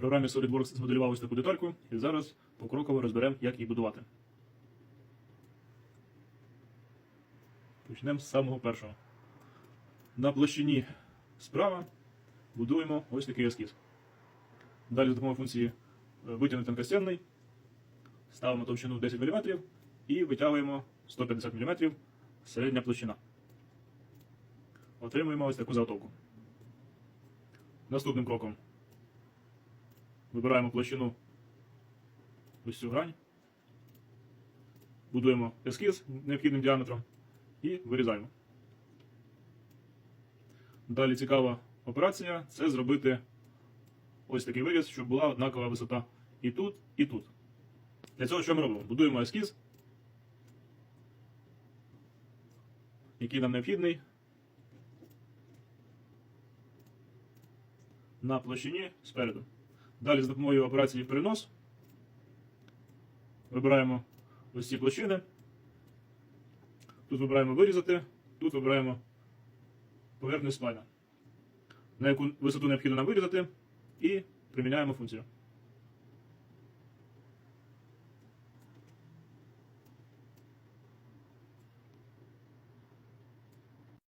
програмі SolidWorks змоделював ось таку детальку, і зараз покроково розберемо, як її будувати. Почнемо з самого першого. На площині справа будуємо ось такий ескіз. Далі за допомогою функції е, витягнути тонкостенний, ставимо товщину 10 мм і витягуємо 150 мм середня площина. Отримуємо ось таку заготовку. Наступним кроком вибираємо площину ось цю грань, будуємо ескіз необхідним діаметром і вирізаємо. Далі цікава операція це зробити ось такий виріз, щоб була однакова висота і тут, і тут. Для цього що ми робимо? Будуємо ескіз, який нам необхідний на площині спереду. Далі з допомогою операції перенос вибираємо ось ці площини. Тут вибираємо вирізати, тут вибираємо поверхню спайна, на яку висоту необхідно нам вирізати, і приміняємо функцію.